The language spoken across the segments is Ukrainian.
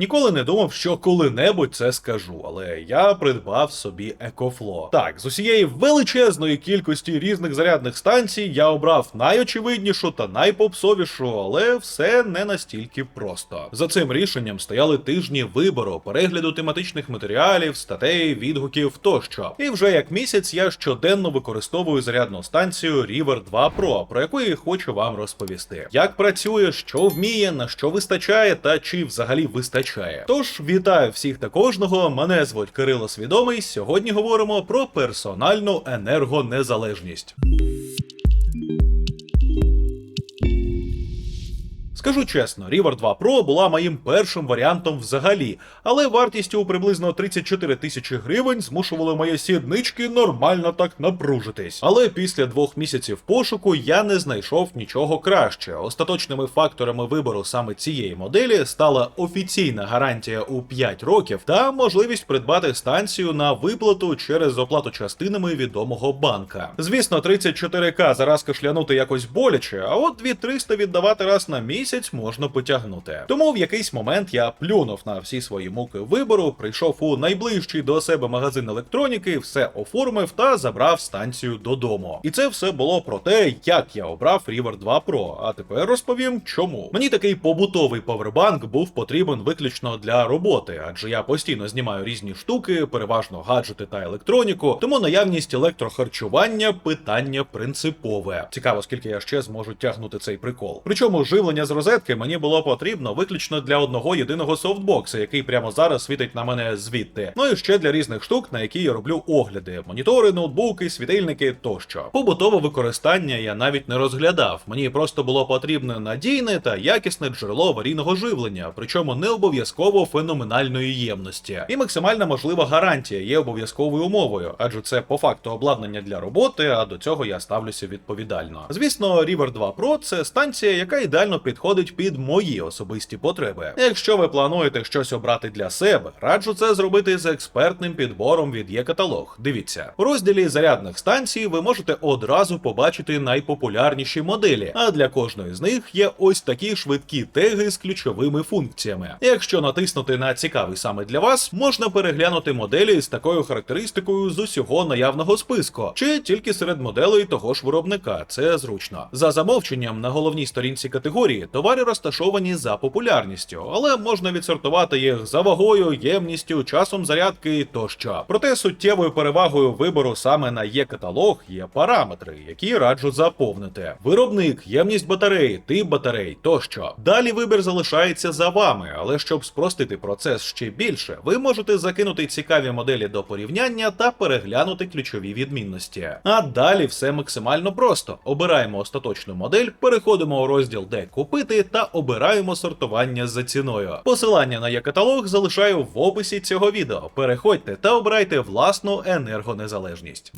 Ніколи не думав, що коли-небудь це скажу, але я придбав собі екофло. Так, з усієї величезної кількості різних зарядних станцій я обрав найочевиднішу та найпопсовішу, але все не настільки просто. За цим рішенням стояли тижні вибору, перегляду тематичних матеріалів, статей, відгуків тощо. І вже як місяць я щоденно використовую зарядну станцію River 2 Pro, про яку я хочу вам розповісти. Як працює, що вміє, на що вистачає, та чи взагалі вистачає. Тож вітаю всіх та кожного. Мене звуть Кирило Свідомий. Сьогодні говоримо про персональну енергонезалежність. Скажу чесно, River 2 Pro була моїм першим варіантом взагалі, але вартістю у приблизно 34 тисячі гривень змушували мої сіднички нормально так напружитись. Але після двох місяців пошуку я не знайшов нічого краще. Остаточними факторами вибору саме цієї моделі стала офіційна гарантія у 5 років та можливість придбати станцію на виплату через оплату частинами відомого банка. Звісно, 34к зараз кашлянути якось боляче, а от 2300 віддавати раз на місяць можна потягнути. Тому в якийсь момент я плюнув на всі свої муки вибору, прийшов у найближчий до себе магазин електроніки, все оформив та забрав станцію додому. І це все було про те, як я обрав River 2 Pro. А тепер розповім, чому. Мені такий побутовий павербанк був потрібен виключно для роботи, адже я постійно знімаю різні штуки, переважно гаджети та електроніку. Тому наявність електрохарчування питання принципове. Цікаво, скільки я ще зможу тягнути цей прикол. Причому живлення з розетки мені було потрібно виключно для одного єдиного софтбокса, який прямо зараз світить на мене звідти. Ну і ще для різних штук, на які я роблю огляди: монітори, ноутбуки, світильники тощо. Побутове використання я навіть не розглядав. Мені просто було потрібне надійне та якісне джерело аварійного живлення, причому не обов'язково феноменальної ємності. І максимальна можлива гарантія є обов'язковою умовою, адже це по факту обладнання для роботи, а до цього я ставлюся відповідально. Звісно, River 2 Pro це станція, яка ідеально підходить під мої особисті потреби. Якщо ви плануєте щось обрати для себе, раджу це зробити з експертним підбором від є-каталог. Дивіться, у розділі зарядних станцій ви можете одразу побачити найпопулярніші моделі, а для кожної з них є ось такі швидкі теги з ключовими функціями. Якщо натиснути на цікавий саме для вас, можна переглянути моделі з такою характеристикою з усього наявного списку, чи тільки серед моделей того ж виробника. Це зручно. За замовченням на головній сторінці категорії товари розташовані за популярністю, але можна відсортувати їх за вагою, ємністю, часом зарядки тощо. Проте суттєвою перевагою вибору саме на є-каталог є параметри, які раджу заповнити: виробник, ємність батареї, тип батарей тощо. Далі вибір залишається за вами, але щоб спростити процес ще більше, ви можете закинути цікаві моделі до порівняння та переглянути ключові відмінності. А далі все максимально просто: обираємо остаточну модель, переходимо у розділ де купити та обираємо сортування за ціною. Посилання на є-каталог залишаю в описі цього відео. Переходьте та обирайте власну енергонезалежність.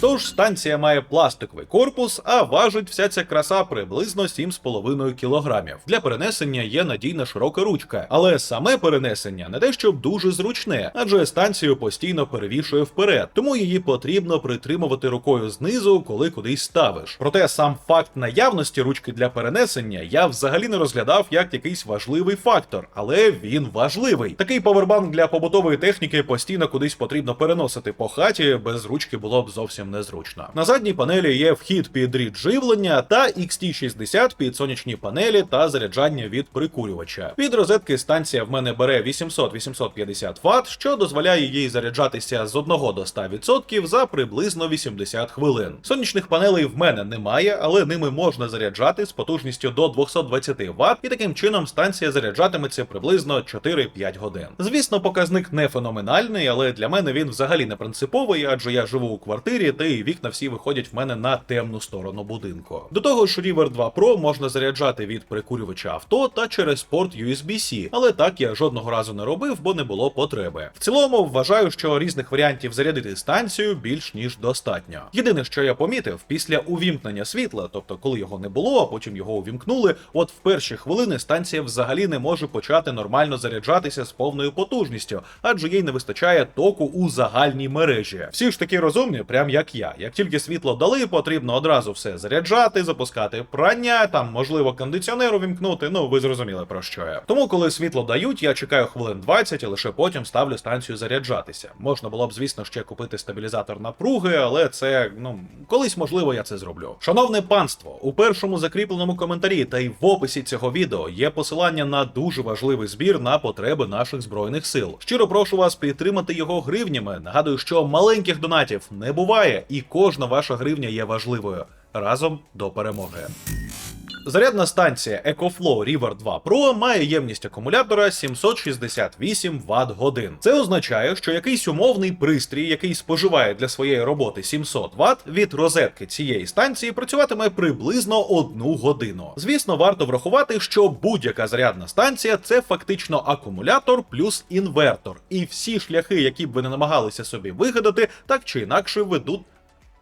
Тож станція має пластиковий корпус, а важить вся ця краса приблизно 7,5 кг. Для перенесення є надійна широка ручка, але саме перенесення не те, щоб дуже зручне, адже станцію постійно перевішує вперед, тому її потрібно притримувати рукою знизу, коли кудись ставиш. Проте сам факт наявності ручки для перенесення я взагалі не розглядав як якийсь важливий фактор, але він важливий. Такий павербанк для побутової техніки постійно кудись потрібно переносити по хаті, без ручки було б зовсім незручно. На задній панелі є вхід під дріт живлення та XT60 під сонячні панелі та заряджання від прикурювача. Від розетки станція в мене бере 800-850 Вт, що дозволяє їй заряджатися з 1 до 100% за приблизно 80 хвилин. Сонячних панелей в мене немає, але ними можна заряджати з потужністю до 220 Вт, і таким чином станція заряджатиметься приблизно 4-5 годин. Звісно, показник не феноменальний, але для мене він взагалі не принциповий, адже я живу у квартирі, та й вікна всі виходять в мене на темну сторону будинку. До того ж, River 2 Pro можна заряджати від прикурювача авто та через порт USB-C, але так я жодного разу не робив, бо не було потреби. В цілому вважаю, що різних варіантів зарядити станцію більш ніж достатньо. Єдине, що я помітив, після увімкнення світла, тобто коли його не було, а потім його увімкнули, от в перші хвилини станція взагалі не може почати нормально заряджатися з повною потужністю, адже їй не вистачає току у загальній мережі. Всі ж такі розумні, прям як як я. Як тільки світло дали, потрібно одразу все заряджати, запускати прання, там можливо кондиціонер увімкнути. Ну ви зрозуміли про що я. Тому, коли світло дають, я чекаю хвилин 20 і лише потім ставлю станцію заряджатися. Можна було б, звісно, ще купити стабілізатор напруги, але це ну колись можливо я це зроблю. Шановне панство, у першому закріпленому коментарі та й в описі цього відео є посилання на дуже важливий збір на потреби наших збройних сил. Щиро прошу вас підтримати його гривнями. Нагадую, що маленьких донатів не буває, і кожна ваша гривня є важливою. Разом до перемоги. Зарядна станція EcoFlow River 2 Pro має ємність акумулятора 768 Вт годин. Це означає, що якийсь умовний пристрій, який споживає для своєї роботи 700 Вт, від розетки цієї станції працюватиме приблизно одну годину. Звісно, варто врахувати, що будь-яка зарядна станція це фактично акумулятор плюс інвертор, і всі шляхи, які б ви не намагалися собі вигадати, так чи інакше ведуть,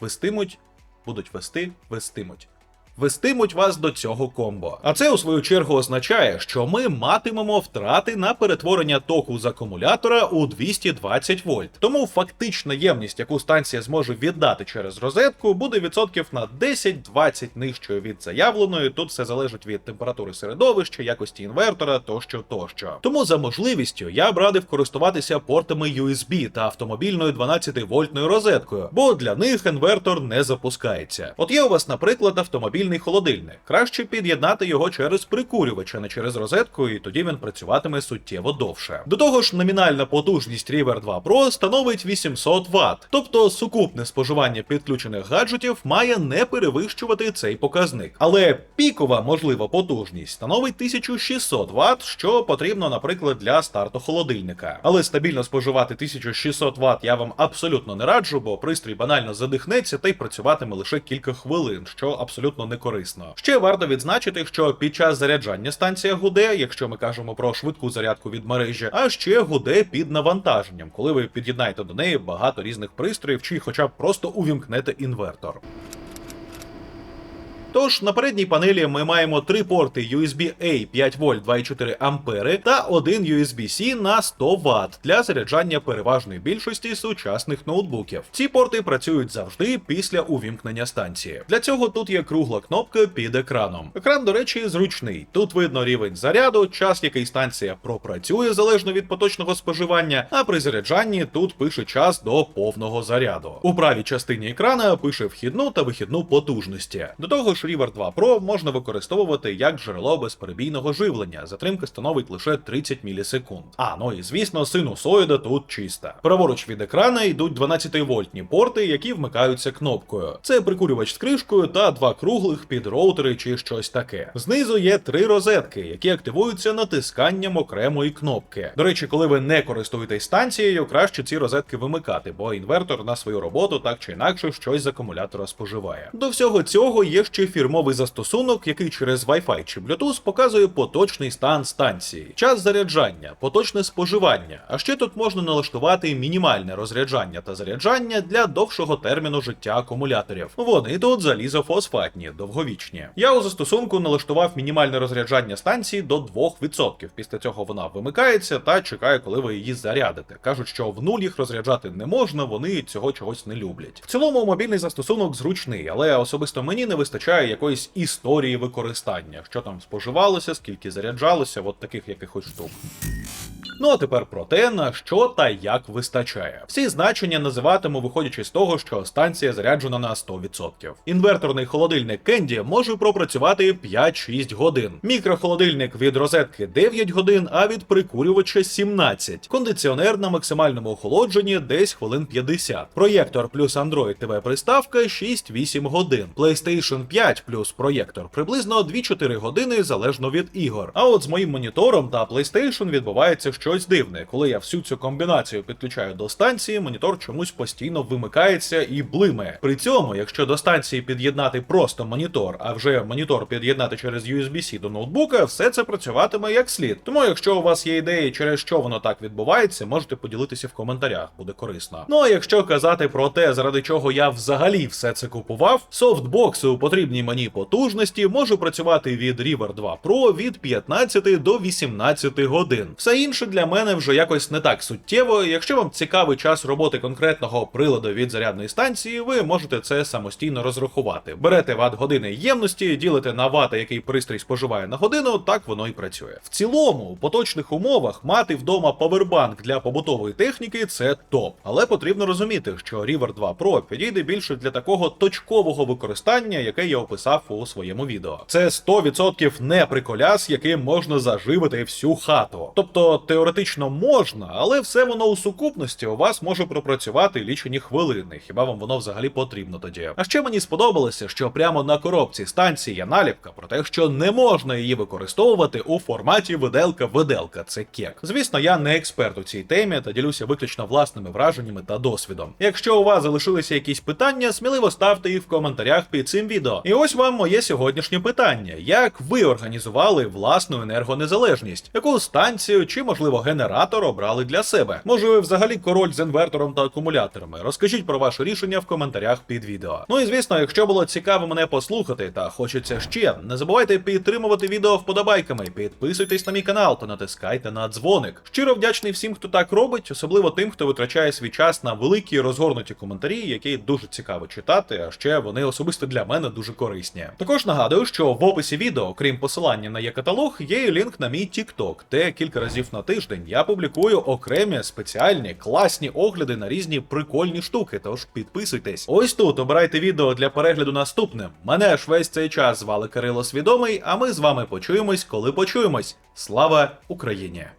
вестимуть, будуть вести, вестимуть вестимуть вас до цього комбо. А це у свою чергу означає, що ми матимемо втрати на перетворення току з акумулятора у 220 вольт. Тому фактична ємність, яку станція зможе віддати через розетку, буде відсотків на 10-20 нижчою від заявленої. Тут все залежить від температури середовища, якості інвертора тощо тощо. Тому за можливістю я б радив користуватися портами USB та автомобільною 12 вольтною розеткою, бо для них інвертор не запускається. От є у вас, наприклад, автомобіль стабільний холодильник. Краще під'єднати його через прикурювач, а не через розетку, і тоді він працюватиме суттєво довше. До того ж, номінальна потужність River 2 Pro становить 800 Вт, тобто сукупне споживання підключених гаджетів має не перевищувати цей показник. Але пікова можлива потужність становить 1600 Вт, що потрібно, наприклад, для старту холодильника. Але стабільно споживати 1600 Вт я вам абсолютно не раджу, бо пристрій банально задихнеться та й працюватиме лише кілька хвилин, що абсолютно не корисно. Ще варто відзначити, що під час заряджання станція гуде, якщо ми кажемо про швидку зарядку від мережі, а ще гуде під навантаженням, коли ви під'єднаєте до неї багато різних пристроїв, чи хоча б просто увімкнете інвертор. Тож на передній панелі ми маємо три порти USB-A 5 вольт 2,4 ампери та один USB-C на 100 Вт для заряджання переважної більшості сучасних ноутбуків. Ці порти працюють завжди після увімкнення станції. Для цього тут є кругла кнопка під екраном. Екран, до речі, зручний. Тут видно рівень заряду, час, який станція пропрацює залежно від поточного споживання. А при заряджанні тут пише час до повного заряду. У правій частині екрана пише вхідну та вихідну потужності. До того ж, River 2 Pro можна використовувати як джерело безперебійного живлення. Затримка становить лише 30 мілісекунд. А ну і звісно, синусоїда тут чиста. Праворуч від екрана йдуть 12-вольтні порти, які вмикаються кнопкою. Це прикурювач з кришкою та два круглих під роутери чи щось таке. Знизу є три розетки, які активуються натисканням окремої кнопки. До речі, коли ви не користуєтесь станцією, краще ці розетки вимикати, бо інвертор на свою роботу так чи інакше щось з акумулятора споживає. До всього цього є ще фірмовий застосунок, який через Wi-Fi чи Bluetooth показує поточний стан станції, час заряджання, поточне споживання. А ще тут можна налаштувати мінімальне розряджання та заряджання для довшого терміну життя акумуляторів. Вони тут залізофосфатні, довговічні. Я у застосунку налаштував мінімальне розряджання станції до 2%. Після цього вона вимикається та чекає, коли ви її зарядите. Кажуть, що в нуль їх розряджати не можна, вони цього чогось не люблять. В цілому мобільний застосунок зручний, але особисто мені не вистачає якоїсь історії використання, що там споживалося, скільки заряджалося, от таких якихось штук. Ну а тепер про те, на що та як вистачає. Всі значення називатиму, виходячи з того, що станція заряджена на 100%. Інверторний холодильник Кенді може пропрацювати 5-6 годин. Мікрохолодильник від розетки 9 годин, а від прикурювача 17. Кондиціонер на максимальному охолодженні десь хвилин 50. Проєктор плюс Android TV приставка 6-8 годин. PlayStation 5 плюс проєктор приблизно 2-4 години залежно від ігор. А от з моїм монітором та PlayStation відбувається щось дивне. Коли я всю цю комбінацію підключаю до станції, монітор чомусь постійно вимикається і блимає. При цьому, якщо до станції під'єднати просто монітор, а вже монітор під'єднати через USB-C до ноутбука, все це працюватиме як слід. Тому, якщо у вас є ідеї, через що воно так відбувається, можете поділитися в коментарях, буде корисно. Ну а якщо казати про те, заради чого я взагалі все це купував, софтбокси у потрібній мені потужності можу працювати від River 2 Pro від 15 до 18 годин. Все інше для для мене вже якось не так суттєво. Якщо вам цікавий час роботи конкретного приладу від зарядної станції, ви можете це самостійно розрахувати. Берете ват години ємності, ділите на вати, який пристрій споживає на годину, так воно і працює. В цілому, у поточних умовах мати вдома павербанк для побутової техніки це топ. Але потрібно розуміти, що River 2 Pro підійде більше для такого точкового використання, яке я описав у своєму відео. Це 100% не приколяс, яким можна заживити всю хату. Тобто теоретично можна, але все воно у сукупності у вас може пропрацювати лічені хвилини. Хіба вам воно взагалі потрібно тоді? А ще мені сподобалося, що прямо на коробці станції є наліпка про те, що не можна її використовувати у форматі виделка-виделка. Це кек. Звісно, я не експерт у цій темі та ділюся виключно власними враженнями та досвідом. Якщо у вас залишилися якісь питання, сміливо ставте їх в коментарях під цим відео. І ось вам моє сьогоднішнє питання: як ви організували власну енергонезалежність? Яку станцію чи, можливо, генератор обрали для себе? Може, ви взагалі король з інвертором та акумуляторами? Розкажіть про ваше рішення в коментарях під відео. Ну і звісно, якщо було цікаво мене послухати та хочеться ще, не забувайте підтримувати відео вподобайками, підписуйтесь на мій канал та натискайте на дзвоник. Щиро вдячний всім, хто так робить, особливо тим, хто витрачає свій час на великі розгорнуті коментарі, які дуже цікаво читати, а ще вони особисто для мене дуже корисні. Також нагадую, що в описі відео, крім посилання на є-каталог, є і лінк на мій TikTok, де кілька разів на тиждень я публікую окремі спеціальні класні огляди на різні прикольні штуки. Тож підписуйтесь. Ось тут обирайте відео для перегляду наступним. Мене ж весь цей час звали Кирило Свідомий, а ми з вами почуємось, коли почуємось. Слава Україні!